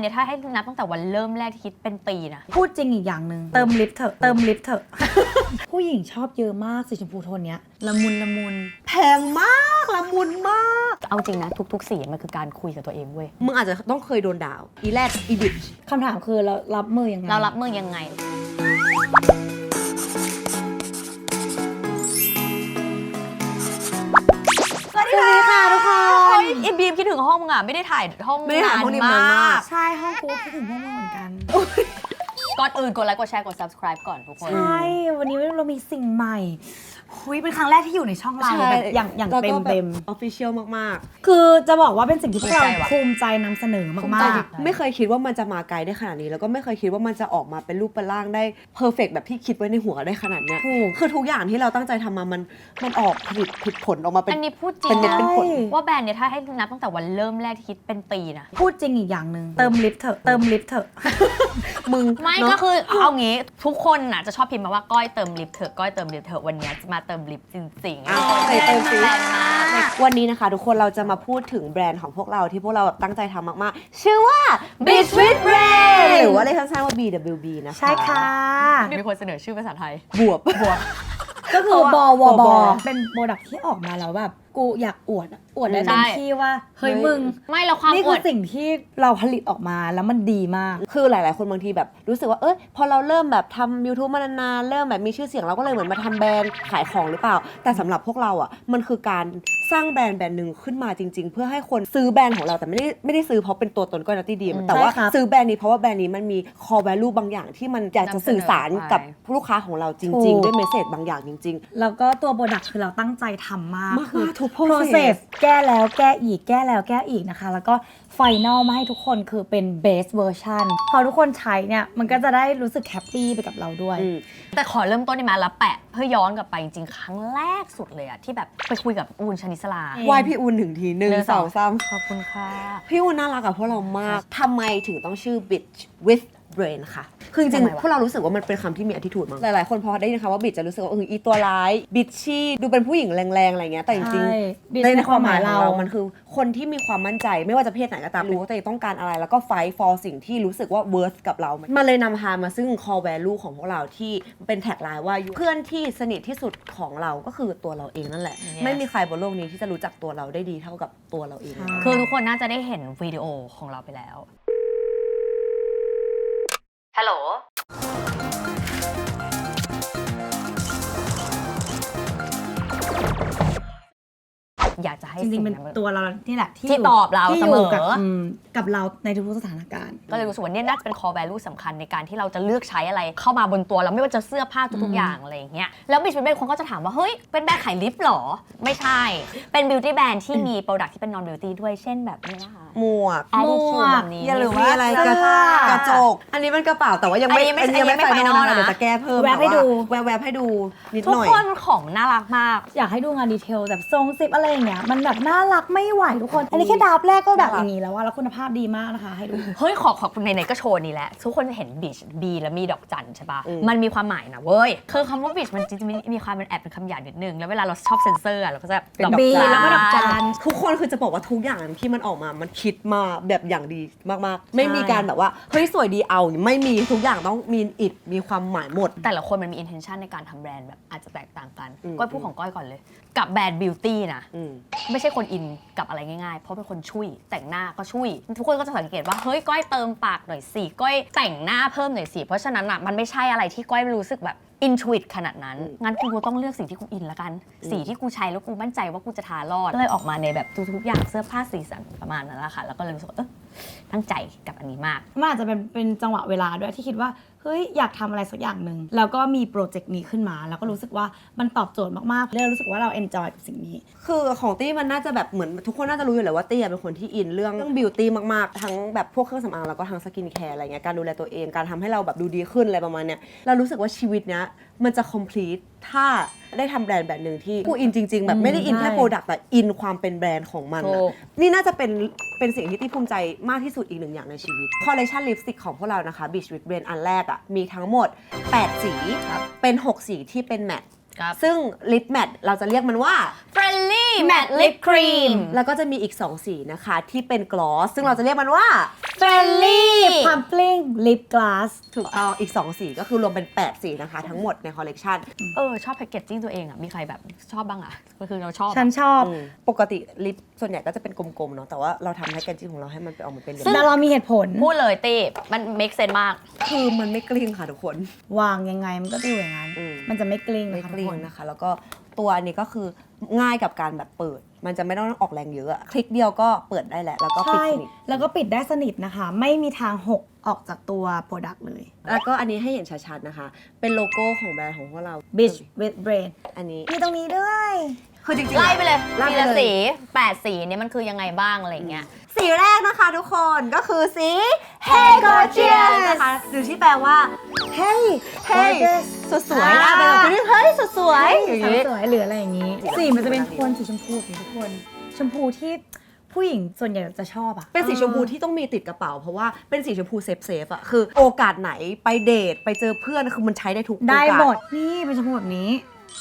ด์เนี่ยถ้าให้นับตั้งแต่วันเริ่มแรกที่คิดเป็นปีนะ พูดจริงอีกอย่างหนึ่งเติมลิปเถอะเติมลิปเถอะ ผู้หญิงชอบเยอะมากสีชมพูโทนเนี้ยละมุนละมุนแพงมากละมุนมาก เอาจริงนะ ทุก ๆ สีมันคือการคุยกับตัวเองเว้ยมึงอาจจะต้องเคยโดนด่าอีแรดอีบิชคำถามคือเรารับมือยังไงเรารับมือยังไง ไอบีมคิดถึงห้องมึงอะไม่ได้ถ่ายห้องไม่ได้ถ่ายห้องนี้นานมาก ใช่ห้องกูคิดถึงพวกมึงเหมือนกัน ก่อนอื่นกดไลค์กดแชร์กด subscribe ก่อนทุกคน ใช่ วันนี้เรามีสิ่งใหม่ หุยเป็นครั้งแรกที่อยู่ในช่องเราแบบอย่างอย่างเต็มเต็มออฟฟิเชียลมากๆ คือจะบอกว่าเป็นสิ่งที่พวกเราภูมิใจว่ะภูมิใจนำเสนอภูมิมาใจกจริงๆไม่เคยคิดว่ามันจะมาไกลได้ขนาดนี้ แล้วก็ไม่เคยคิดว่ามันจะออกมาเป็นรูปเป็นร่างได้เพอร์เฟกแบบที่คิดไว้ในหัวได้ขนาดเนี้ยๆถูก คือทุกอย่างที่เราตั้งใจทำมามันมันออกผลิตผลผลออกมาเป็น อันนี้พูดจริเป็งนเม็ดนะเป็นผล ว่าแบรนด์เนี่ยถ้าให้นับตั้งแต่วันเริ่มแรกที่คิดเป็นปีนะพูดจริงอีกอย่างหนึ่งเติมลิปเถอะเติมลิปเถอะ มึงไม่เนอะ ก็คือเอางี้ทุกคนน่ะจะชอบพิมพ์มาว่าก้อยเติมลิปเถอะก้อยเติมลิปเถอะวันเนี้ยจะมาเติมลิปจริงๆอะใส่เติมสิแรงมากวันนี้นะคะ ทุกคนเราจะมาพูดถึงแบรนด์ของพวกเราที่พวกเราแบบตั้งใจทำมากๆ ชื่อว่า Beach with Brand หรือว่าเรียกสั้นๆว่า BWB นะคะ ใช่ค่ะ มีคนเสนอชื่อภาษาไทย บวบบวกก็คือบอวบบอเป็นโปรดักที่ออกมาแล้วแบบกูอยากอวดอะอวดได้ใช่เต็มที่ว่าเฮ้ยมึง ไม่เราความนี่อคืวอดสิ่งที่เราผลิตออกมาแล้วมันดีมาก คือหลาย ๆ คนบางทีแบบรู้สึกว่าเอ้ยพอเราเริ่มแบบทำ YouTube มานานๆเริ่มแบบมีชื่อเสียงเราก็เลยเหมือนมาทำแบรนด์ขายของหรือเปล่า แต่สำหรับพวกเราอะมันคือการสร้างแบรนด์แบรนด์หนึ่งขึ้นมาจริง ๆ เพื่อให้คนซื้อแบรนด์ของเราแต่ไม่ได้ไม่ได้ซื้อเพราะเป็นตัวตนก็นัตตี้ดีมอืมแต่ว่าใช่ครับ ซื้อแบรนด์นี้เพราะว่าแบรนด์นี้มันมี core value บางอย่างที่มันอยากจะสื่อสารกับลูกค้าของเราจริง ๆ ด้วยเมสเซจบางอย่างจริงแล้วก็ตัวโปรดักคือเราตั้งใจทำมากมากๆคือทุก process process แก้แล้วแก้อีกแก้แล้วแก้อีกนะคะ แล้วก็ไฟนอลมาให้ทุกคนคือเป็น base version พอทุกคนใช้เนี่ย มันก็จะได้รู้สึกแฮปปี้ไปกับเราด้วยๆอืมแต่ขอเริ่มต้นได้ไหมแล้วแปะ เพื่อย้อนกลับไปจริงๆ ครั้งแรกสุดเลยอะที่แบบไปคุยกับอูนชนิสลาเอไหวายพี่อุ่นถึงทีหนึ่งหนึ่งสองสองสามขอบคุณค่ะ พี่อุ่นน่ารักกับพวกเรามากทำไมถึงต้องชื่อ bitch with brain ค่ะ คือจริงทำไมวะ ๆพวกเรารู้สึกว่ามันเป็นคำที่มีอ t ิ t u d e มั้งหลาย ๆ คนพอได้ยินคำว่า bitch จะรู้สึกว่าเอออีตัวร้าย bitchy ดูเป็นผู้หญิงแรงๆอะไรเงี้ยแต่จริงใช่ๆ bitch ในในในความหมายความหมายของเราเรา มันคือคนที่มีความมั่นใจไม่ว่าจะเพศไหนก็ตามรู้ว่าตัวเองต้องการอะไร แล้วก็ fight for สิ่งที่รู้สึกว่า worth กับเรา มันเลยนำพามาซึ่ง core value ของพวกเราที่เป็นแท็กไลน์ว่าเพื่อนที่สนิทที่สุดของเราก็คือตัวเราเองนั่นแหละ Yes ไม่มีใครบนโลกนี้ที่จะรู้จักตัวเราได้ดีเท่ากับตัวเราเองใช่คือทุกคนน่าจะได้เห็นวิดีโอของเราไปแล้ว ฮั อยากจะให้จริงๆเป็นสิ่นั้นตัวเรานี่แหละที่ที่ยู่ตอบเราที่อยู่เสมอกับอืมกับเราในทุกๆสถานการณ์ ก็เลยรู้สึกว่าเนี่ยน่าจะเป็น core value สำคัญในการที่เราจะเลือกใช้อะไรเข้ามาบนตัวเราไม่ว่าจะเสื้อผ้าทุกๆอย่างอะไรอย่างเงี้ยแล้วบิชเป็นคนก็จะถามว่า เฮ้ย เป็นแบรนด์ขายลิปเหรอ ไม่ใช่ เป็น beauty brand ที่มี product ที่เป็น non beauty ด้วยเช่นแบบนี้นะคะ หมวก attitude แบบนี้ อย่าลืมว่าว่าอะไรเสื้กระอกระจก อันนี้มันกระเป๋าแต่ว่ายังไม่อันนี้ไม่อัยังไม่อันนี้ไม่ไฟนอล final นะนะเดี๋ยวจะแก้เพิ่มแวบให้ดู แวบแวบๆให้ดูนิดทุกหน่อย คนของน่ารักมาก อยากให้ดูงานดีเทลแบบทรงซิปอะไรอย่างเงี้ยมันแบบน่ารักไม่ไหวทุกคน อันนี้แค่ดาบแรกก็แบบน่ารักอย่างนี้แล้วว่าแล้วคุณภาพดีมากนะคะให้ดู เฮ้ย ขอขอบคุณในๆก็โชว์นี้แหละ ทุกคนจะเห็นบีชบีแล้วมีดอกจันใช่ปะมันมีความหมายนะเว้ยคือคำว่าบีชมันจริงๆมีมีความเป็นแอบเป็นคำหยาบนิดนึงแล้วเวลาเราชอบเซนเซอร์อะเราก็จะเป็นดอกบีจันแล้วก็ดอกจันทุกคนคือจะบอกว่าทุกอย่างที่มันออกมามันคิดมาแบบอย่างดีมากๆ ไม่มีการแบบว่าเฮ้ยสวยดีเอาไม่มีทุกอย่างต้องมีอิดมีความหมายหมด แต่ละคนมันมี intention ในการทำแบรนด์แบบอาจจะแตกต่างกันอืมก้อยพูดของก้อยก่อนเลยกับแบรนด์บิวตี้นะ อืม ไม่ใช่คนอินกับอะไรง่ายๆ เพราะเป็นคนช่วยแต่งหน้าก็ช่วย ทุกคนก็จะสังเกตว่า เฮ้ย ก้อยเติมปากหน่อยสิ ก้อยแต่งหน้าเพิ่มหน่อยสิ เพราะฉะนั้นอะ มันไม่ใช่อะไรที่ก้อยรู้สึกแบบอินทวิตขนาดนั้น งั้นกูต้องเลือกสิ่งที่กูอินละกัน สีที่กูใช้แล้วกูมั่นใจว่ากูจะทารอด ก็เลยออกมาในแบบทุกๆอย่างเสื้อผ้าสีสันประมาณนั้นแหละค่ะ แล้วก็เลยรู้สึกว่าเออตั้งใจกับอันนี้มาก มันอาจจะเป็นเป็นจังหวะเวลาด้วยที่คิดว่า เฮ้ยอยากทำอะไรสักอย่างหนึ่งแล้วก็มีโปรเจกต์นี้ขึ้นมา แล้วก็รู้สึกว่ามันตอบโจทย์มากๆเลยรู้สึกว่าเราเอนจอยกับสิ่งนี้ คือของตี้มันน่าจะแบบเหมือนทุกคนน่าจะรู้อยู่แล้วว่าตี้เป็นคนที่อินเรื่องเรื่องบิวตี้มากๆ ทั้งแบบพวกเครื่องสำอางแล้วก็ทั้งสกินแคร์อะไรเงี้ยการดูแลตัวเองการทำให้เราแบบดูดีขึ้นอะไรประมาณเนี้ยเรารู้สึกว่าชีวิตเนี้ย มันจะ complete ถ้าได้ทำแบรนด์แบบหนึ่งที่กูอินจริง ๆ แบบไม่ได้อินแค่ใช่โปรดักต์แต่อินความเป็นแบรนด์ของมันถูอะก นี่น่าจะเป็นเป็นสิ่งที่ตี้ภูมิใจมากที่สุดอีกหนึ่งอย่างในชีวิตคอลเลคชันลิปสติกของพวกเรานะคะ Beach with Brain อันแรกอะมีทั้งหมด 8 สี เป็น 6 สีที่เป็นแมตต์ ครับซึ่งลิปแมทเราจะเรียกมันว่า Friendly Matte Lip Cream แล้วก็จะมีอีก 2 สีนะคะ ที่เป็นกลอส ซึ่งเราจะเรียกมันว่า Friendly Pumpling Lip Gloss ถูกต้องอีก 2 สีก็คือรวมเป็น 8 สีนะคะ ทั้งหมดในคอลเลกชัน เออ ชอบแพคเกจจิ้งตัวเองอะ มีใครแบบชอบบ้างอะ ก็คือเราชอบอะฉันชอบ ปกติลิปส่วนใหญ่ก็จะเป็นกลมๆเนาะแต่ว่าเราทำแพ็กเกจจิ้งของเราให้มันไปออกมาเป็นเหลี่ยแต่มเรามีเหตุผล พูดเลยตีมัน make sense มาก คือมันไม่กลิ้งค่ะทุกคน วางยังไงมันก็จะอยู่อย่างนั้น อืม มันจะไม่กลิ้งไม่นะคะกทุลิ้กงคน นะคะ แล้วก็ตัวอันนี้ก็คือง่ายกับการแบบเปิด มันจะไม่ต้องออกแรงเยอะอะคลิกเดียวก็เปิดได้แหละแล้วก็ปิดใช่ สนิทแล้วก็ปิดได้สนิทนะคะ ไม่มีทางหกออกจากตัวโปรดักต์เลย แล้วก็อันนี้ให้เห็นชัดๆนะคะ เป็นโลโก้ของแบรนด์ของพวกเรา Bitch with Brain อันนี้ มีตรงนี้ด้วย คือจริงๆไล่ไปเลยไล่ทีไปละเลย สีแปดสีเนี่ยมันคือยังไงบ้างอะไรเงี้ย สีแรกนะคะทุกคนก็คือสี Hey Gorgeous นะคะหรือที่แปลว่า Hey Hey Gorgeous สวยสวยๆนะเป็นแบบนี้เฮ้ยสวยสวยๆอย่างสาวนี้ สวยหรืออะไรอย่างนี้สีสีมันจะเป็นสีโทนสีชมพูสีทุกคน ชมพูที่ผู้หญิงส่วนใหญ่จะชอบอะ เป็นสีชมพูที่ต้องมีติดกระเป๋า เพราะว่าเป็นสีชมพูเซฟเซฟๆอะคือโอกาสไหนไปเดทไปเจอเพื่อนคือมันใช้ได้ทุกโอกาส ได้หมดนี่เป็นชมพูแบบนี้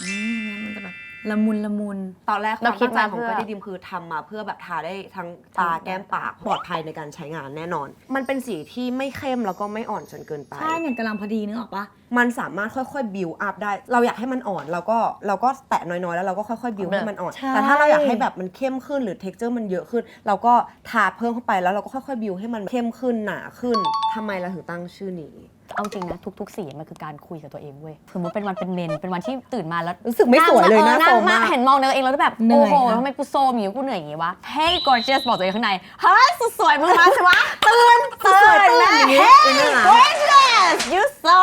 นี่มันจะแบบ ละมุนละมุนตอนแรกเราคิดวามตั้งใจของมาเพื่อก็ดีดิมคือทำมาเพื่อแบบทาได้ทั้งตาแก้มปากปลอดภัยในการใช้งานแน่นอน มันเป็นสีที่ไม่เข้มแล้วก็ไม่อ่อนจนเกินไป ใช่เนี่ยกำลังพอดีนึกออกปะมันสามารถค่อยๆบิวอัพได้ เราอยากให้มันอ่อนเราก็เราก็แตะน้อยๆ แล้วเราก็ค่อยๆบิวให้มันอ่อนใช่แต่ถ้าเราอยากให้แบบมันเข้มขึ้นหรือเท็กเจอร์มันเยอะขึ้น เราก็ทาเพิ่มเข้าไปแล้วเราก็ค่อยๆบิวให้มันเข้มขึ้นหนาขึ้นทำไมเราถึงตั้งชื่อนี้ เอาจริงนะทุกๆสีมันคือการคุยกับตัวเองเว้ยสมมติเป็นวันเป็นเมนเป็นวันที่ตื่นมาแล้วรู้สึกไม่สวยเลยนะงโซอมมากเห็นมองในตัวเองแล้วแบบเหนื่โอ้อยโหนะทำไมกูโซมอย่างนี้กูเหนื่อยอย่างนี้วะ Hey gorgeous บอกตัวเองข้างในเฮ้ยสุดสวยมึงมาสิวะตื่นตื่นตื่นนะอย่างงี้ Hey เป็นไงล่ะ gorgeous you so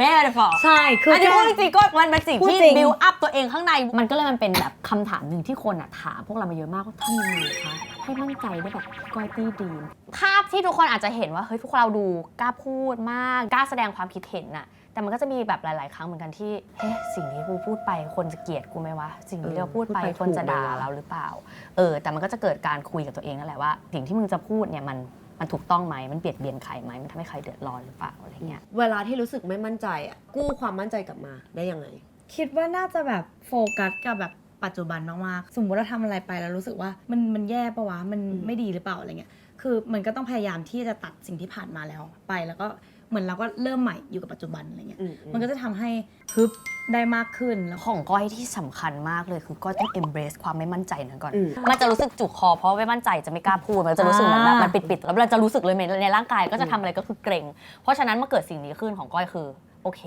beautiful ใช่คืออันนี้แค่พูดจริงๆก็มันเป็นสิ่งพูดที่จริงบิวอัพตัวเองข้างใน มันก็เลยมันเป็นแบบคำถามหนึ่งที่คนอะถามพวกเรามาเยอะมากว่าทำยังไงคะ ให้มั่นใจได้แบบก้อยตี้ดีมภาพที่ทุกคนอาจจะเห็นว่าเฮ้ยพวกเราดูกล้าพูดมากกล้าแสดงความคิดเห็นน่ะ แต่มันก็จะมีแบบหลาย ๆ ครั้งเหมือนกันที่เฮ้สิ่งที่กูพูดไปคนจะเกลียดกูไหมวะสิ่งที่เราพูดไปพูดไปคนจะด่าถูกไหมวะเราหรือเปล่า เออ แต่มันก็จะเกิดการคุยกับตัวเองนั่นแหละว่า สิ่งที่มึงจะพูดเนี่ยมันมันถูกต้องไหมมันเบียดเบียนใครไหมมันทำให้ใครเดือดร้อนหรือเปล่าอะไรเงี้ยเวลาที่รู้สึกไม่มั่นใจอะกู้ความมั่นใจกลับมาได้ยังไง คิดว่าน่าจะแบบโฟกัสกับแบบ ปัจจุบันมากๆ สมมติเราทำอะไรไปแล้วรู้สึกว่ามันมันแย่ปะวะ มันไม่ดีหรือเปล่าอะไรเงี้ย คือมันก็ต้องพยายามที่จะตัดสิ่งที่ผ่านมาแล้วไปแล้วก็เหมือนเราก็เริ่มใหม่อยู่กับปัจจุบันอะไรเงี้ยอืมอืมมันก็จะทำให้ฮึบได้มากขึ้นแล้วของก้อยที่สำคัญมากเลยคือก้อยต้อง embrace ความไม่มั่นใจนั้นก่อนอืมมันจะรู้สึกจุกคอเพราะไม่มั่นใจจะไม่กล้าพูด มันจะรู้สึกเหมือนแบบอ่ามัมันปิดๆ แล้วเราจะรู้สึกเลยในร่างกายก็จะทำอะไรก็คือเกรง เพราะฉะนั้นเมื่อเกิดสิ่งนี้ขึ้นของก้อยคือโอเค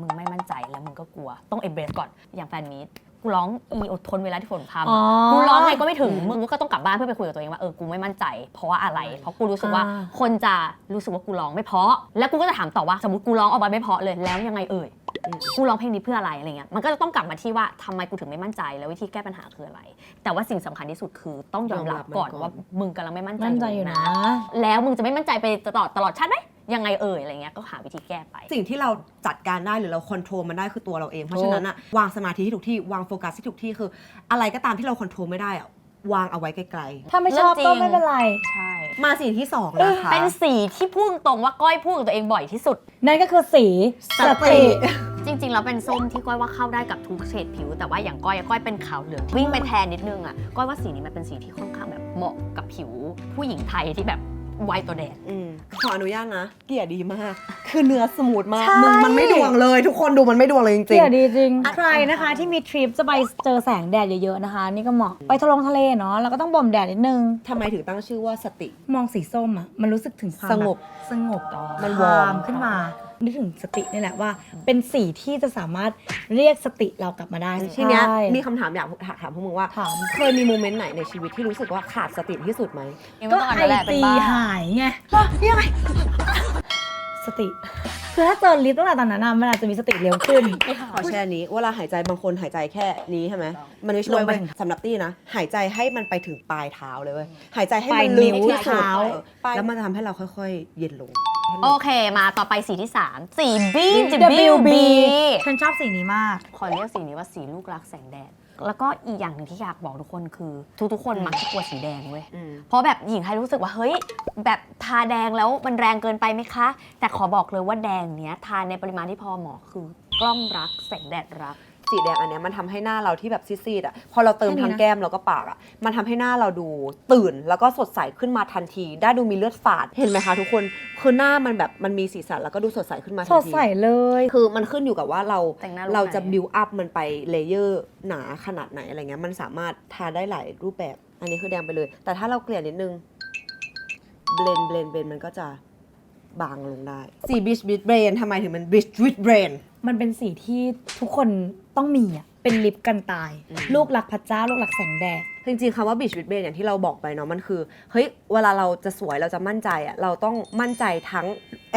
มึงไม่มั่นใจแล้วมึงก็กลัว ต้อง embrace ก่อน อย่างแฟนมีต กูร้องอีอดทนเวลาที่ฝนพรอ๋อำกูร้องไงก็ไม่ถึงมึงก็ต้องกลับบ้านเพื่อไปคุยกับตัวเองว่าเออกูไม่มั่นใจ เพราะว่าอะไร เพราะกูรู้สึกว่าอ่าคนจะรู้สึกว่ากูร้องไม่เพราะ แล้วกูก็จะถามต่อว่าสมมติกูร้องออกมาไม่เพราะเลยแล้วยังไงเอ่ยกูร้องเพลงนี้เพื่ออะไรอะไรเงี้ยมันก็จะต้องกลับมาที่ว่าทำไมกูถึงไม่มั่นใจ แล้ววิธีแก้ปัญหาคืออะไร แต่ว่าสิ่งสำคัญที่สุดคือต้องยอมรับก่อนยอมรับมันก่อนว่ามึงกำลังไม่มั่นใจมั่นใจอยู่นะ แล้วมึงจะไม่มั่นใจไปตลอดตลอดชาติไหม ยังไงเอ่ยอะไรเงี้ยก็หาวิธีแก้ไป สิ่งที่เราจัดการได้หรือเราคอนโทรลมันได้คือตัวเราเอง เพราะฉะนั้นอะวางสมาธิที่ถูกที่วางโฟกัสที่ถูกที่คือ อะไรก็ตามที่เราคอนโทรลไม่ได้อะวางเอาไว้ไกลถ้าไม่ชอบเรื่องจริก็งไม่เป็นไรใช่ ๆ มาสิ่งที่สองนะคะ เป็นสีที่พูดตรงว่าก้อยพูดกับตัวเองบ่อยที่สุด นั่นก็คือสีสสติติ จริงๆ แล้วเป็นส้มที่ก้อยว่าเข้าได้กับทุกเฉดผิว แต่ว่าอย่างก้อยอะก้อยเป็นขาวเหลืองวิ่งไปแทนนิดนึงอะก้อยว่าสีนี้มันเป็นสีที่ค่อนข้างแบบเหมาะกับผิว ผู้หญิงไทยที่แบบ ไวตัวแดดอืมขออนุญาตนะ เกลี่ยดีมาก คือเนื้อสมูทมาก ใช่ มึงมันไม่ดวงเลย ทุกคนดูมันไม่ดวงเลยจริงเกี่ยวดีจริง ใครนะคะที่มีทริปจะไปเจอแสงแดดเยอะๆนะคะ นี่ก็เหมาะไปทะลงทะเลเนาะแล้วก็ต้องบ่มแดดนิดนึง ๆทำไมถึงตั้งชื่อว่าสติ มองสีส้มอะมันรู้สึกถึงความสงบแบบสงบมันควอร์มมขึ้นมา นึกถึงสตินี่แหละว่า เป็นสีที่จะสามารถเรียกสติเรากลับมาได้ทีเนี้ยใช่ มีคำถามอยากถามพวกมึงว่า ถาม เคยมีโมเมนต์ไหนในชีวิตที่รู้สึกว่าขาดสติที่สุดไหมก็ก็ไอไอแหละเป็นจีบ้าหายไงยังไงสติคือถ้าเจอลิฟต์ตั้งแต่ตอนนั้นอะมันอาจจะมีสติเร็วขึ้น ขอแชร์นี้เวลาหายใจบางคนหายใจแค่นี้ใช่ไหมมันไม่ช่วยลงไปเว้ยถึงสำหรับตี้นะ หายใจให้มันไปถึงปลายเท้าเลยเว้ยหายใจให้ปมัลายนลึกนิ้วที่สุดเท้า เออแล้วมันจะทำให้เราค่อย ๆ เย็นลง โอเค มาต่อไปสีที่ 3 สี B WB WB ฉันชอบสีนี้มาก ขอเรียกสีนี้ว่าสีลูกรักแสงแดด แล้วก็อีกอย่างหนึ่งที่อยากบอกทุกคนคือ ทุกๆคนมักจะกลัวสีแดงเว้ยอืมเพราะแบบหญิงไทยรู้สึกว่าเฮ้ย แบบทาแดงแล้วมันแรงเกินไปไหมคะ แต่ขอบอกเลยว่าแดงเนี้ยทาในปริมาณที่พอเหมาะคือกล้องรักแสงแดดรัก สีแดงอันเนี้ยมันทำให้หน้าเราที่แบบซีดๆอะพอเราเติมแค่นี้ทั้งนะแก้มแล้วก็ปากอะมันทำให้หน้าเราดูตื่น แล้วก็สดใสขึ้นมาทันที ได้ดูมีเลือดฝาดเห็นไหมคะทุกคนคือหน้ามันแบบมันมีสีสันแล้วก็ดูสดใสขึ้นมาทัสนดทีใสเลย คือมันขึ้นอยู่กับว่าเราแต่งหน้ารูปเราจะไหน บิวอัพมันไปเลเยอร์หนาขนาดไหนอะไรเงี้ยมันสามารถทาได้หลายรูปแบบ อันนี้คือแดงไปเลย แต่ถ้าเราเกลี่ยนิดนึงเบลนเบลนเบลนมันก็จะบางลงได้สีบิชบิชเบรนทำไมถึงมันบิชบิชเบรน มันเป็นสีที่ทุกคนต้องมีอะเป็นลิปกันตาย อืม ลูกรักพระเจ้า ลูกรักแสงแดด จริงๆคำว่าบิชบิชเบรนอย่างที่เราบอกไปเนาะมันคือเฮ้ยเวลาเราจะสวยเราจะมั่นใจอะเราต้องมั่นใจทั้ง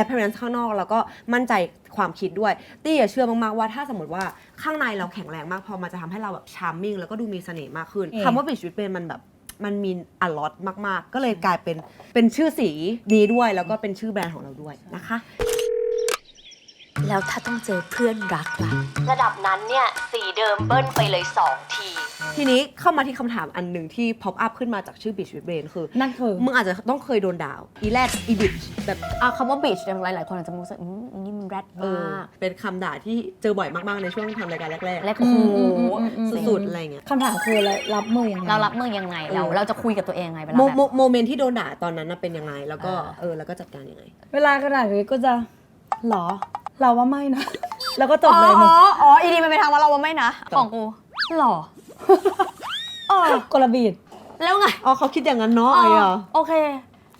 appearance ข้างนอก แล้วก็มั่นใจความคิดด้วยตี้อะเชื่อมากๆว่าถ้าสมมติว่าข้างในเราแข็งแรงมากพอมันจะทำให้เราแบบชาร์มมิ่งแล้วก็ดูมีเสน่ห์มากขึ้นเออคำว่าบิชบิชเบรนมันแบบมันมีอลอตมากๆ ก็เลยกลายเป็นเป็นชื่อสีนี้ด้วยแล้วก็เป็นชื่อแบรนด์ของเราด้วยนะคะ แล้วถ้าต้องเจอเพื่อนรักล่ะ ระดับนั้นเนี่ยสีเดิมเบิ้ลไปเลย 2 ที ทีนี้เข้ามาที่คำถามอันหนึ่งที่ pop up ขึ้นมาจากชื่อบิชบิชเบรนคือ นั่นคือ มึงอาจจะต้องเคยโดนด่าอีแรดอีบิชแบบอะคำว่าบีชหลายหลาย ๆ คนอาจจะรู้สึกอืมอันนี่มันแรดเออ มาก เป็นคำด่าที่เจอบ่อยมาก ๆ ในช่วงทำรายการแรกและโอ้โห อืมอืมอืมๆสุด ๆ อะไรเงี้ยคำถามคือเรารับมือยังไงเรารับมือยังไงเราเออเราจะคุยกับตัวเองยังไงเวลาโมแบบโมโมเมนต์ที่โดนด่าตอนนั้นน่ะเป็นยังไง แล้วก็อ่าเออแล้วก็จัดการยังไง เวลากระดาษนี้ก็จะหรอ เราว่าไม่นะ แล้วก็จบอ๋อเลยมึอ๋งออ๋ออีดีมันไปทางว่าเราว่าไม่นะ ของกูหรอเออกลบีดแล้วไงอ๋อเขาคิดอย่างนั้นเนาะไอ้เหรอโอเค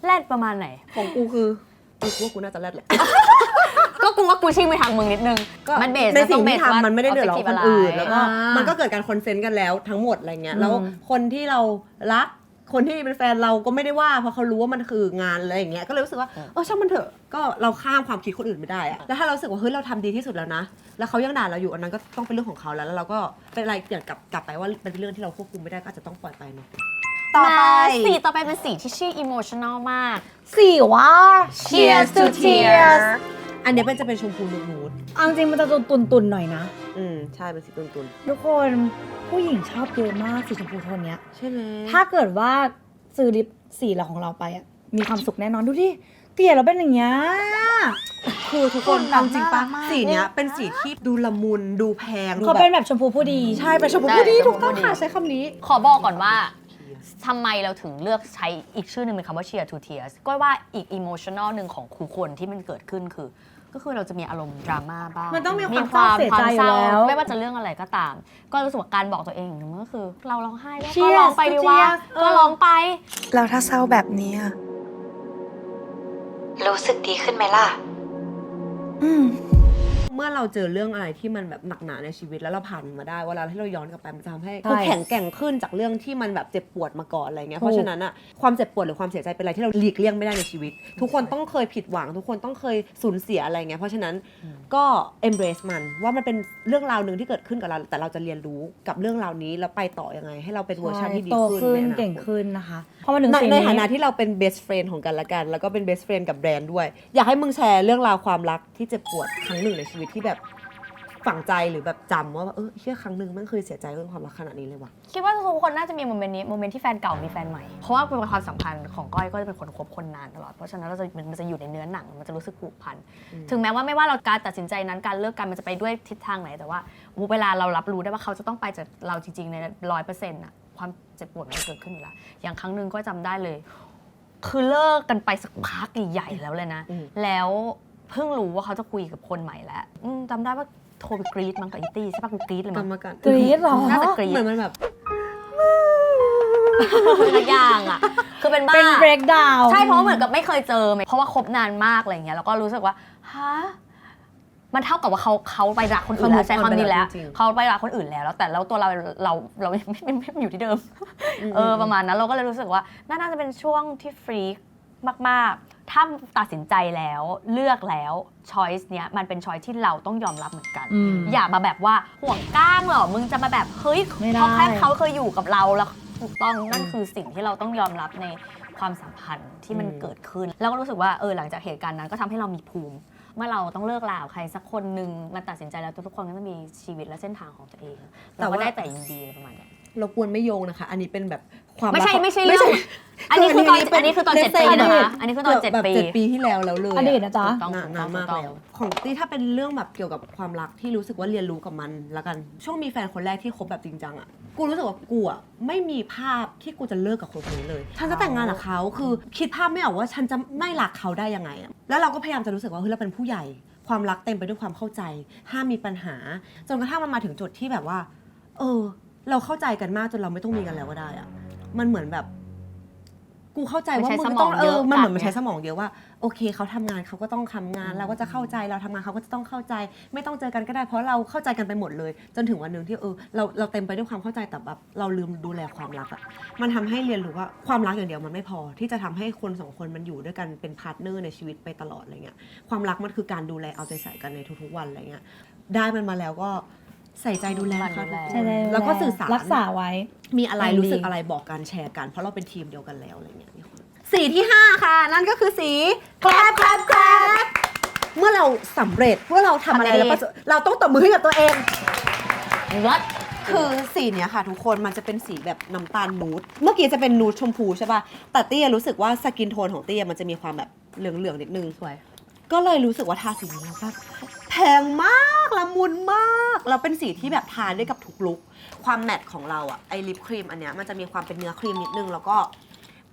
แรดประมาณไหน ของกูคือเออกูว่ากูน่าจะแรดแหละก็กูว่ากูชิ่งไปทางมึงนิดนึง มันเบสในสิ่งมัที่ต้อง base ว่าทำมันไม่ได้เดือดร้อน objective คนอื่นอะไรแล้วก็อ่ามัมันก็เกิดการคอนเซนต์กันแล้วทั้งหมดอะไรเงี้ยอืมแล้วคนที่เรารัก คนที่เป็นแฟนเราก็ไม่ได้ว่าเพราะเขารู้ว่ามันคืองานอะไรอย่างเงี้ยก็เลยรู้สึกว่าเออช่างมันเถอะก็เราข้ามความคิดคนอื่นไม่ได้อะแล้วถ้าเรารู้สึกว่าเฮ้ยเราทำดีที่สุดแล้วนะ แล้วเขายังด่าเราอยู่อันนั้นก็ต้องเป็นเรื่องของเขาแล้วแล้วเราก็เป็นอะไรอย่างกลับกลับไปว่าเป็นเรื่องที่เราควบคุมไม่ได้ก็อาจจะต้องปล่อยไปเนาะต่อไป มาสีต่อไปเป็นสีที่ชื่อ emotional มาก สีว่า Cheers to tears อันเนี้ยเป็นจะเป็นชมพูนูดเอาจริงมันจะตุนตุนๆหน่อยนะๆ อืมใช่เป็นสีตุนทุกคนผู้หญิงชอบเยอะมากสีชมพูโทนเนี้ย ๆใช่ไหมถ้าเกิดว่าซื้อลิปสีเหล่าของเราไปอะมีความสุขแน่นอนดูดิเตี๋ยเราเป็นอย่างเงี้ย คือทุกคนคนแบบเอาจริงปะน่ารักมาก สีเนี้ยเป็นสีที่ดูละมุนดูแพงดูเขาแบเป็นบแบบชมพูผู้ดี ใช่เป็นชมพูใช่ผู้ดีชมพูถูกต้องผู้ดีค่ะใช้คำนี้ ขอบอกก่อนว่าทำไมเราถึงเลือกใช้อีกชื่อหนึ่งเป็นคำว่า cheer to tears ก็ว่าอีก emotional หนึ่งของครูคนที่มันเกิดขึ้นคือ ก็คือเราจะมีอารมณ์ดราม่าบ้างมันต้องมีความเศร้าเสียใจอยู่แล้ว ไม่ว่าจะเรื่องอะไรก็ตาม ก็รู้สึกว่าการบอกตัวเองอย่างหนึงก็คือ เราร้องไห้แล้วก็ Cheers ร้องไปดีว่า Cheers เออก็ร้องไปแล้วถ้าเศร้าแบบนี้อะรู้สึกดีขึ้นไหมล่ะ อืม เมื่อเราเจอเรื่องอะไรที่มันแบบหนักหนาในชีวิตแล้วเราผ่านมันมาได้เวลาที่เราย้อนกลับไปมันจะทำให้ใช่ เราแข็งแกร่งขึ้นจากเรื่องที่มันแบบเจ็บปวดมาก่อนอะไรเงี้ยถูกเพราะฉะนั้นอะความเจ็บปวดหรือความเสียใจเป็นอะไรที่เราหลีกเลี่ยงไม่ได้ในชีวิต ทุกคนต้องเคยผิดหวัง ทุกคนต้องเคยสูญเสียอะไรเงี้ยเพราะฉะนั้นก็ embrace มันว่ามันเป็นเรื่องราวหนึ่งที่เกิดขึ้นกับเรา แต่เราจะเรียนรู้กับเรื่องราวนี้แล้วไปต่อยังไง ให้เราเป็นเวอร์ชันที่ดีโตขึ้นขึ้นในอนาคต เก่งขึ้นนะคะพอมาถึงในสีในนี้ ฐานะที่เราเป็น best friend ของกันและกัน แล้วก็เป็น best friend กับแบรนด์ด้วย อยากให้มึงแชร์เรื่องราวความรักที่เจ็บปวดครั้งหนึ่งในชีวิตที่แบบฝังใจหรือแบบจำว่าแบบเออเชื่อครั้งหนึ่งมันเคยเสียใจเรื่องความรักขนาดนี้เลยว่ะ คิดว่าทุกคนน่าจะมีโมเมนต์นี้โมเมนต์ที่แฟนเก่ามีแฟนใหม่ เพราะว่าเป็นความสัมพันธ์ของก้อยก็จะเป็นคนคบคนนานตลอด เพราะฉะนั้นเราจะมันจะอยู่ในเนื้อหนังมันจะรู้สึกผูกพันถึงแม้ว่าไม่ว่าเราการตัดสินใจนั้นการเลิกกันมันจะไปด้วยทิศทางไหน แต่ว่าเวลาเรารับรู้ได้ว่าเขาจะต้องไปจากเราจริงๆในร้อยเปอร์เซ็นต์อะความเจ็บปวดมันจะเกิดขึ้นอยู่แล้วอย่างครั้งหนึ่งก็จำได้เลย คือเลิกกันไปสักพักใหญ่ๆแล้วเลยนะ อืม แล้ว เพิ่งรู้ว่าเขาจะคุยกับคนใหม่แล้วอืมจำได้ว่าโทรไปกรีดมั้งกับอีตี้ใช่ปะกูกรีดเลยกรมั้งรมการกรี๊ดเหรอ น่าจะกรี๊เหมืดอนมันแบบทุกอย่างอะ คือเป็นบ้า เป็น breakdown ใช่เพราะว่าเหมือนกับไม่เคยเจอเพราะว่าคบนานมากอะไรเงี้ยแล้วก็รู้สึกว่าฮะมันเท่ากับว่าเขาเขาไปรักคนอื่นแล้วเขาใช้ความดีแล้วจริงๆเขาไปรักคนอื่นแล้วแล้วแต่แล้วตัวเราเราเราไม่ไม่ไม่ไม่อยู่ที่เดิม เออประมาณนั้นเราก็เลยรู้สึกว่าน่าน่าจะเป็นช่วงที่ฟรีกมากๆ ถ้าตัดสินใจแล้วเลือกแล้วช้อยส์เนี้ยมันเป็นช้อยที่เราต้องยอมรับเหมือนกัน อืมอย่ามาแบบว่าห่วงก้างหรอ มึงจะมาแบบ เฮ้ยไม่ได้ เพราะแค่เขาเคยอยู่กับเราแล้วถูกต้องนั่นคือสิ่งที่เราต้องยอมรับในความสัมพันธ์ที่มันอืม เกิดขึ้น แล้วก็รู้สึกว่าเออหลังจากเหตุการณ์นั้นก็ทำให้เรามีภูมิ เมื่อเราต้องเลิกลากับใครสักคนหนึ่งมาตัดสินใจแล้วทุกๆคนก็ต้องมีชีวิตและเส้นทางของตัวเองเราก็ได้แต่ยินดีอะไรประมาณเนี้ยรบกวนไม่โยงนะคะ อันนี้เป็นแบบ ความไม่ใช่ลับไม่ใช่เรื่อง อันนี้คือตอนอันนี้คือตอนเจ็ดปีนะคะอันนี้คือตอนเจ็ดแบบปี เจ็ดปีที่แล้วแล้วเลยอดีตนะจ๊ะ ถูกต้องนานนานมากถูกต้อง แล้วของตี้ถ้าเป็นเรื่องแบบเกี่ยวกับความรักที่รู้สึกว่าเรียนรู้กับมันละกัน ช่วงมีแฟนคนแรกที่คบแบบจริงจังอะกูรู้สึกว่ากูอะไม่มีภาพที่กูจะเลิกกับคนคนนี้เลย ฉันจะแต่งงานกับเขาคือคิดภาพไม่ออกว่าฉันจะไม่รักเขาได้ยังไงอะแล้วเราก็พยายามจะรู้สึกว่าเฮ้ยเราเป็นผู้ใหญ่ ความรักเต็มไปด้วยความเข้าใจ ห้ามมีปัญหา จนกระทั่งมันมาถึงจุดที่แบบว่า เออ เราเข้าใจกันมากจนเราไม่ต้องมีกันแล้วก็ได้อะ มันเหมือนแบบ กูเข้าใจว่ามันใช้มึงสมต้อองงเยเออะอมันเหมือนจัดมันใช้ไงสมองเยอะว่า โอเคเขาทำงานเขาก็ต้องทำงานเราก็จะเข้าใจเราทำงานเขาก็จะต้องเข้าใจ ไม่ต้องเจอกันก็ได้ เพราะเราเข้าใจกันไปหมดเลย จนถึงวันหนึ่งที่เออเราเราเต็มไปด้วยความเข้าใจแต่แบบเราลืมดูแลความรักอะมันทำให้เรียนรู้ว่าความรักอย่างเดียวมันไม่พอ ที่จะทำให้คนสองคนมันอยู่ด้วยกันเป็นพาร์ทเนอร์ในชีวิตไปตลอดอะไรเงี้ยความรักมันคือการดูแลเอาใจใส่กันในทุกๆวันอะไรเงี้ยได้มันมาแล้วก็ ใส่ใจดูแลนะคะทุกคใช่นได้แล้วก็สื่อสารรักษาไว้ มีอะไรใจดีรู้สึกอะไรบอกกันแชร์กัน เพราะเราเป็นทีมเดียวกันแล้วอะไรเงี้ยมีคนสีที่ 5 ค่ะ นั่นก็คือสีแคลบแคลบแคลบเมื่อเราสำเร็จเมื่อเราทำอะไรทำอะไรแล้วประสบเราต้องตบมือให้กับตัวเอง วัด คือสีเนี้ยค่ะ ทุกคนมันจะเป็นสีแบบน้ำตาลนูดเมื่อกี้จะเป็นนูดชมพูใช่ป่ะแต่เตี้ยรู้สึกว่าสกินโทนของเตี้ยมันจะมีความแบบเหลืองๆนิดนึง สวย ก็เลยรู้สึกว่าทาสีนี้แล้วก็ แพงมากละมุนมากแล้วเป็นสีที่แบบทาได้กับทุกลุกความแมตต์ของเราอะไอลิปครีมอันเนี้ยมันจะมีความเป็นเนื้อครีมนิดนึงแล้วก็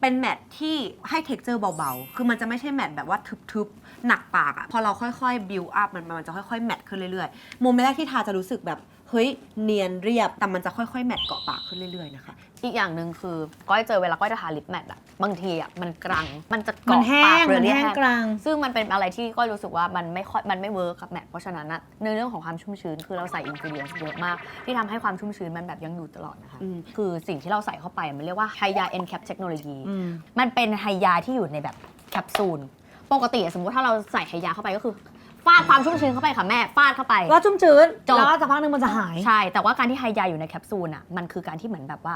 เป็นแมตต์ที่ให้เท็กเจอร์เบาๆ คือมันจะไม่ใช่แมตต์แบบว่าทึบๆ หนักปากอะพอเราค่อยๆ บิวอัพมันมันจะค่อยๆ แมตต์ขึ้นเรื่อยๆ โมเมนต์แรกที่ทาจะรู้สึกแบบ เฮ้ยเนียนเรียบแต่มันจะค่อยๆ แมตต์เกาะปากขึ้นเรื่อยๆนะคะอีกอย่างหนึ่งคือก้อยเจอเวลาก้อยจะทาลิปแมทอะบางทีอะมันกรัง มันจะมันเกาะแห้ปากงหรืมัอนเรียแห้งกกลาง ซึ่งมันเป็นอะไรที่ก้อยรู้สึกว่ามันไม่ค่อยมันไม่เวิร์กกับแมทเพราะฉะนั้นอะในเรื่องของความชุ่มชื้นคือเราใส่อินก e เดียนเยอะมาก ที่ทำให้ความชุ่มชื้นมันแบบยังอยู่ตลอดนะคะ อืม คือสิ่งที่เราใส่เข้าไปมันเรียกว่าไฮยาเอ็นแคปเทคโนโลยี อืม มันเป็นไฮยาที่อยู่ในแบบแคปซูล ปกติอะสมมติถ้าเราใส่ไฮยาเข้าไปก็คือ ฟาดความชุ่มชื้นเข้าไปค่ะแม่ฟาดเข้าไป แล้วชุ่มชื้นจบ แล้วสักพักหนึงมันจะหาย ใช่ แต่ว่าการที่ไฮยาอยู่ในแคปซูลอะมันคือการที่เหมือนแบบว่า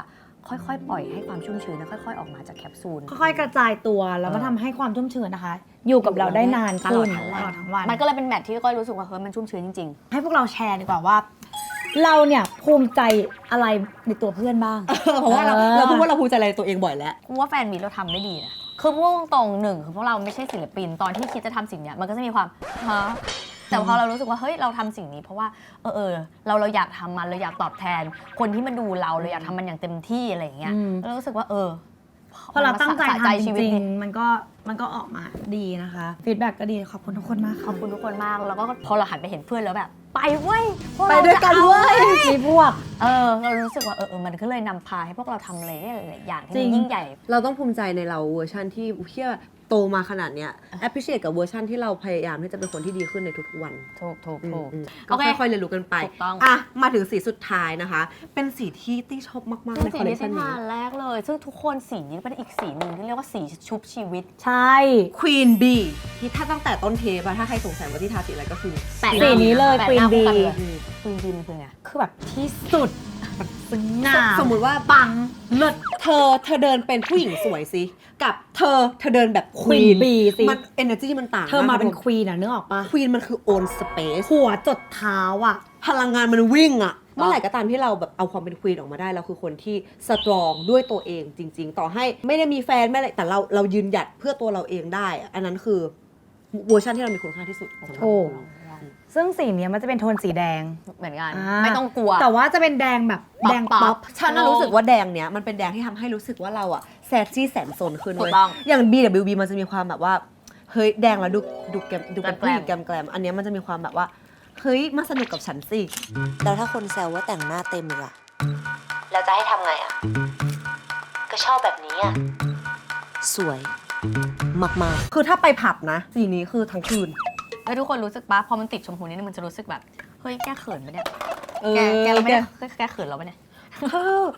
ค่อยๆ ปล่อยให้ความชุ่มชื้นนะค่อย ๆ ออกมาจากแคปซูล ค่อยๆ กระจายตัวแล้วมันทำให้ความชุ่มชื้นนะคะ อยู่กับเราได้นานตลขึ้อดนทั้งตวันลอดทั้งวัน มันก็เลยเป็นแมทที่ก้อยรู้สึกว่าเฮ้ยมันชุ่มชื้นจริง ให้พวกเราแชร์ดีกว่าว่า เราเนี่ยภูมิใจอะไรในตัวเพื่อนบ้าง เพราะว่าเราเออเราพูดว่าเราภูมิใจอะไรในตัวเองบ่อยแล้ว ๆกูว่าแฟนมีเราทำไม่ดีนะ คือพูดตรงๆหนึ่งคือพวกเราไม่ใช่ศิลปิน ตอนที่คิดจะทำสิ่งเนี้ยมันก็จะมีความฮะแต่พอเรารู้สึกว่าเฮ้ยเราทำสิ่งนี้ เพราะว่าเออเออเราเราอยากทำมันเราอยากตอบแทน คนที่มาดูเราเราอยากทำมันอย่างเต็มที่อะไรอย่างเงี้ยอืมแล้วรู้สึกว่าเออพอเราตั้งใจสะทำจชีวิตริงนี่ๆมันก็มันก็ออกมาดีนะคะฟีดแบ็กก็ดีขอบคุณทุกคนมากขค่ะ อบคุณทุกคนมาก แล้วก็พอเราหันไปเห็นเพื่อนแล้วแบบ ไปเว้ยพวกไปเราด้วยกันจะอาเว้ยมีพวก เออเรารู้สึกว่าเออเออมันก็เลยนำพาให้พวกเราทำอะไรได้หลายๆอย่างที่จริมันง ยิ่งใหญ่ เราต้องภูมิใจในเราเวอร์ชันที่เที่ยโตมาขนาดเนี้ย appreciate กับเวอร์ชันที่เราพยายามที่จะเป็นคนที่ดีขึ้นในทุกๆวันถูกถูกอืมถูก อืมโอก็เคค่อยๆเรียนรู้กันไปถูกต้อง อะมาถึงสีสุดท้ายนะคะ เป็นสีที่ตี้ชอบมากๆในสีคอลเลนี้คชัที่นนี้มาแรกเลย ซึ่งทุกคนสีนี้เป็นอีกสีหนึ่งที่เรียกว่าสีชุบชีวิต ใช่ Queen Bee ที่ถ้าตั้งแต่ต้นเทปอะถ้าใครสงสัยว่าที่ทาสีอะไรก็คือ แปะสีนี้เลยแปะ Queen หน้าคู่กัน Bee เลย อืมควีนบีมันคือไงคือแบบที่สุด แบบสง่าสมมุติว่า ปังเลิศเธอเธอเดินเป็นผู้หญิงสวยสิ กับเธอเธอเดินแบบ Queen Queen Bee สิ มัน energy มันต่างเธอมาเป็นกควีนอะนึกออกปะควีนมันคือ own space หัวจดเท้าอะพลังงานมันวิ่งอะเมื่อไหร่ก็ตามที่เราแบบเอาความเป็นควีนออกมาได้เราคือคนที่สตรองด้วยตัวเองจริง ๆ ต่อให้ไม่ได้มีแฟนไม่อะไรแต่เราเรายืนหยัดเพื่อตัวเราเองได้อะอันนั้นคือเวอร์ชันที่เรามีคุณค่าที่สุดสำหรับถูกเรา ซึ่งสีเนี้ยมันจะเป็นโทนสีแดง เหมือนกัน อ่า ไม่ต้องกลัว แต่ว่าจะเป็นแดงแบบป๊อปแดงป๊อปป๊อป ฉันน่ะรู้สึกว่าแดงเนี้ยมันเป็นแดงที่ทำให้รู้สึกว่าเราอะแซดจี้แสนสนขึ้นถูเลยกต้องอย่าง BWB มันจะมีความแบบว่า เฮ้ยแดงแล้วดูดูแกมดูเป็นแกผู้ลหมญิงแกมแกลมอันเนี้ยมันจะมีความแบบว่าเฮ้ยมาสนุกกับฉันสิแล้วถ้าคนแซวว่าแต่งหน้าเต็มอีกล่ะแล้วจะให้ทำไงอะ ก็ชอบแบบนี้อะ สวย มากๆ คือถ้าไปผับนะ สีนี้คือทั้งคืน แล้วทุกคนรู้สึกปะพอมันติดชมพูนิดนึงมันจะรู้สึกแบบ เฮ้ยแกเขินปะเนี่ย เอแกแกเราไม่ได้แกแกเขินเราปะเนี่ย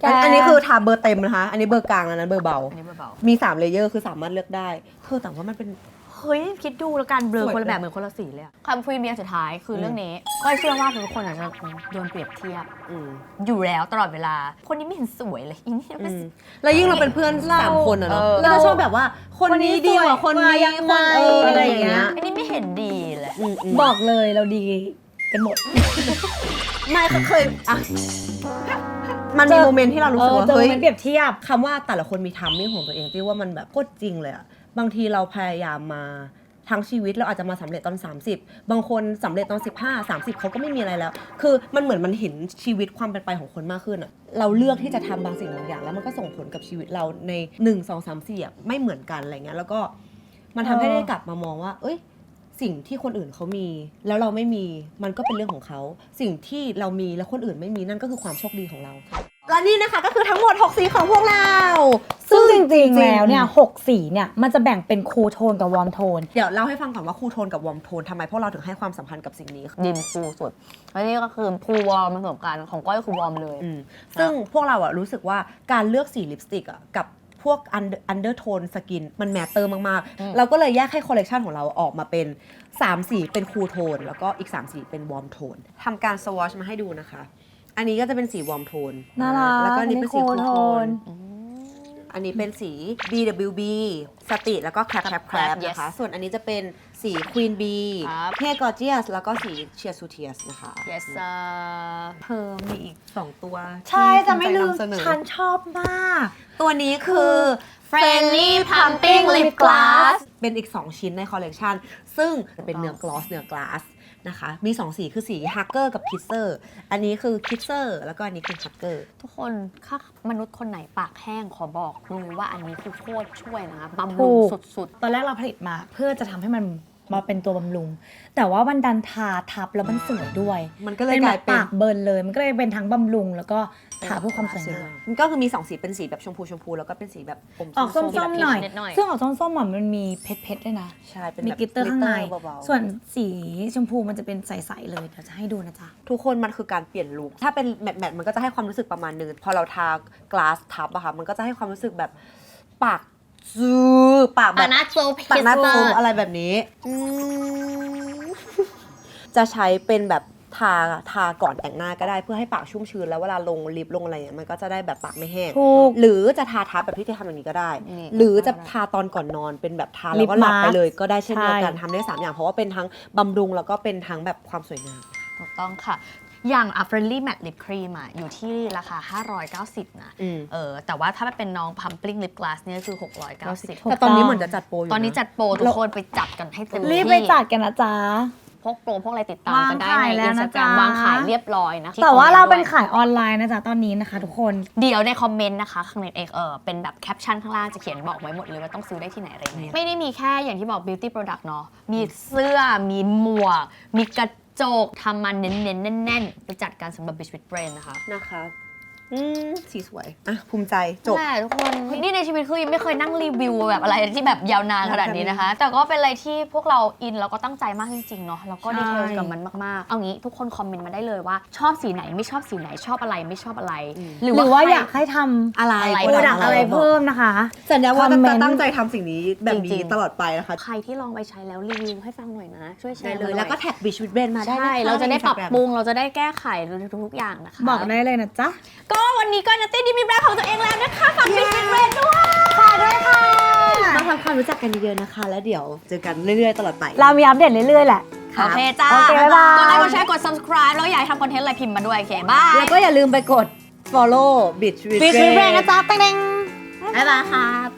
อันอันนี้คือทาเบอร์เต็มนะคะ อันนี้เบอร์กลางอันนั้นเบอร์เบา อันนี้เบามี 3 เลเยอร์คือสามารถเลือกได้เธอแต่ว่ามันเป็นๆ เฮ้ยคิดดูแล้วกันเบลอสวยคนละแบบเหมือนคนละสีเลยอะคำพรีเมียร์สุดท้ายคือเรื่องนี้ก็เชื่อว่าทุกคนอาจจะโดนเปรียบเทียบอืมอยู่แล้วตลอดเวลา คนนี้ไม่เห็นสวยเลยอีนี่เป็นอืมแล้วยิ่งเราเป็นเพื่อนสามคนอะเนาะเออเราจะชอบแบบว่า คนนี้ดีกว่าคนนี้ คนนี้สวยกว่าคนเอออะอะไรไรออย่างย่างเงี้เงี้ยยอันนี้ไม่เห็นดีเลยอืมอืมบอกเลยเราดีกันหมด ไม่เคยอะมันมีโมเมนต์ที่เรารู้สึกว่าเออเจอโมเฮ้ยเมนต์เปรียบเทียบคำว่าแต่ละคนมีทัมมิ่งของตัวเองที่ว่ามันแบบโคตรจริงเลยอะ บางทีเราพยายามมาทั้งชีวิตเราอาจจะมาสำเร็จตอน 30 บางคนสำเร็จตอน 15 30เขาก็ไม่มีอะไรแล้ว คือมันเหมือนมันเห็นชีวิตความเป็นไปของคนมากขึ้นอะเราเลือกที่จะทำบางสิ่งบางอย่าง แล้วมันก็ส่งผลกับชีวิตเราใน 1 2 3 4อะไม่เหมือนกันอะไรเงี้ยแล้วก็มันทำให้ได้กลับมามองว่า เอ้ย สิ่งที่คนอื่นเขามี แล้วเราไม่มีมันก็เป็นเรื่องของเขา สิ่งที่เรามีแล้วคนอื่นไม่มีนั่นก็คือความโชคดีของเรา และนี่นะคะก็คือทั้งหมด 6 สีของพวกเรา ซึ่งจริงๆแล้วเนี่ยหกสีเนี่ยมันจะแบ่งเป็นคูลโทนกับวอร์มโทน เดี๋ยวเล่าให้ฟังก่อนว่าคูลโทนกับวอร์มโทนทำไมพวกเราถึงให้ความสำคัญกับสิ่งนี้ดิมคูลสุดแล้วนี่ก็คือพูวอร์มผสมกันของก้อยคือวอร์มเลย อืมซึ่งพวกเราอะรู้สึกว่าการเลือกสีลิปสติกอะกับพวกอันเดอร์โทนสกินมันแมตเตอร์มาก อืม ๆ เราก็เลยแยกให้คอลเลกชันของเราออกมาเป็น 3 สีเป็นคูลโทน แล้วก็อีก 3 สีเป็นวอร์มโทนทำการสวอชมาให้ดูนะคะ อันนี้ก็จะเป็นสีวอร์มโทนน่ารักแล้วก็อันนี้เป็นสีคูลอันนี้โท cool น tone อันนี้เป็นสี BWB สติแล้วก็แคปแคปแคป Yes นะคะ ส่วนอันนี้จะเป็นสี Queen Bee ครับ เทกอร์เจียสแล้วก็สีเชียร์ซูเทียสนะคะ yes sir เธอมีอีก 2 ตัวใช่จะไม่ลืมที่ภูใจนำเสนอฉันชอบมาก ตัวนี้คือ Friendly Pumping Lip Gloss เป็นอีก 2 ชิ้นในคอลเลกชันซึ่งเป็นเนื้อกลอสเนื้อกลาส นะคะ มี 2 สีคือสีฮักเกอร์กับคิสเซอร์ อันนี้คือคิสเซอร์แล้วก็อันนี้คือฮักเกอร์ ทุกคนถ้ามนุษย์คนไหนปากแห้งขอบอกเลยว่าอันนี้คือโคตรช่วยนะคะบำถูรุงกสุดตอนแรกเราผลิตมาเพื่อจะทำให้มัน มาเป็นตัวบำรุง แต่ว่ามันดันทาทับแล้วมันสวยด้วยมันก็เลยเป็นกแบลายบเป็น ปากเบิร์นเลย มันก็เลยเป็นทั้งบำรุง แล้วก็ทาเพื่อความสวยงามมันก็คือมี2สีเป็นสีแบบชมพูชมพูแล้วก็เป็นสีแบบอมออกส้มๆหน่อย นิดหน่อย ซึ่งออกส้มๆอะมันมีเพชรๆด้วยนะ ใช่เป็นมีแบบกลิตเตอร์ข้างใน เบาๆส่วนสีชมพูมันจะเป็นใสๆเลยเดี๋ยวจะให้ดูนะจ๊ะ ทุกคนมันคือการเปลี่ยนลุคถ้าเป็นแมทแมทมันก็จะให้ความรู้สึกประมาณนึงพอเราทากลาสทับอะค่ะมันก็จะให้ความรู้สึกแบบปาก ซูปากๆแบปาบนาโซพิปากหน้าเซอซูมร์อะไรแบบนี้ อืมจะใช้เป็นแบบทาทาก่อนแต่งหน้าก็ได้เพื่อให้ปากชุ่มชื้นแล้วเวลาลงลิปลงอะไรอย่างเงี้ยมันก็จะได้แบบปากไม่แห้ง ถูก หรือจะทาทับแบบที่เธอทำอย่างนี้ก็ได้ นี่หรือจะทาตอนก่อนนอนเป็นแบบทาแล้วก็หลับไป Lip mask เลยก็ได้เช่นเดียวกันใช่ ทำได้สามอย่างเพราะว่าเป็นทั้งบำรุงแล้วก็เป็นทั้งแบบความสวยงาม ถูกต้องค่ะ อย่าง a f r i l y Matte Lip Cream อะอยู่ที่ราคา 590 นะอืม เออแต่ว่าถ้าเป็นน้อง Pumping Lip Gloss เนี่ยคือ 690 แต่ตอนนี้เหมือนจะจัดโปรอยู่ะตอนนี้จัดโปรทุกคนไปจัดกันให้เต็มที่รีบไปจัดกันนะจ๊ะ พวกโปรพวกอะไรติดตามกันได้วางขายในแล้อิวนสนะตาแกรมจ๊ะ วางขายเรียบร้อยนะที่แต่ว่าคอมมนต์เราเป็นด้วยขายออนไลน์นะจ๊ะตอนนี้นะคะ ทุกคน เดี๋ยวในคอมเมนต์นะคะข้างในเอกเออเป็นแบบแคปชั่นข้างล่างจะเขียนบอกไว้หมดเลยว่าต้องซื้อได้ที่ไหนอะไรยังไงไม่ได้มีแค่อย่างที่บอก beauty product เนาะมีเสื้อมีหมวก มีกระ จกทำมันเน้นๆแน่นๆไปจัดการสำหรับ Bitch with Brain นะคะ นะคะ อืมสีสวย อะ ภูมิใจ จบแม่ทุกคนนี่ในชีวิตคือยังไม่เคยนั่งรีวิวแบบอะไรที่แบบยาวนานขนาดนี้นะคะ แต่ก็เป็นอะไรที่พวกเราอินแล้วก็ตั้งใจมากจริงๆเนาะแล้วก็ใช่ดีเทลกับมันมากๆ เอางี้ทุกคนคอมเมนต์มาได้เลยว่า ชอบสีไหนไม่ชอบสีไหนชอบอะไรไม่ชอบอะไรหรือว่าใครอยากให้ทำอะไรอะไร โปรดักอะไรเพิ่มนะคะ สัญญาว่าคอมเมนต์จะตั้งใจทำสิ่งนี้แบบจรินี้งๆ ตลอดไปนะคะ ใครที่ลองไปใช้แล้วรีวิวให้ฟังหน่อยนะ ช่วยแชได้ร์เลยมาหน่อแล้วก็แท็กบิชวิดเบนมาได้นะคะใช่เราจะได้ปรับใน Instagram ปรุงเราจะได้แก้ไขทุกๆอย่างนะคะ บอกได้เลยนะจ๊ะ ก็วันนี้ก็นัตตี้ดีมีแบรนด์ของตัวเองแล้วนะคะฝากบิชบิชเบรนด้วยฝากด้วยค่ะ มาทำความรู้จักกันเยอะๆนะคะ แล้วเดี๋ยวเจอกันเรื่อยๆตลอดไป เรามีอัปเดตเรื่อยๆแหละครัโอบเคจ้าโอเคบ๊ายบาย กดไลค์กดแชร์กด subscribe แล้วอยากให้ทำคอนเทนต์อะไรพิมพ์มาด้วยโอเคบายแล้วก็อย่าลืมไปกด follow bitch with ฟิช Brain เบรนนะจ๊ะเต็งบ๊ายบายครับ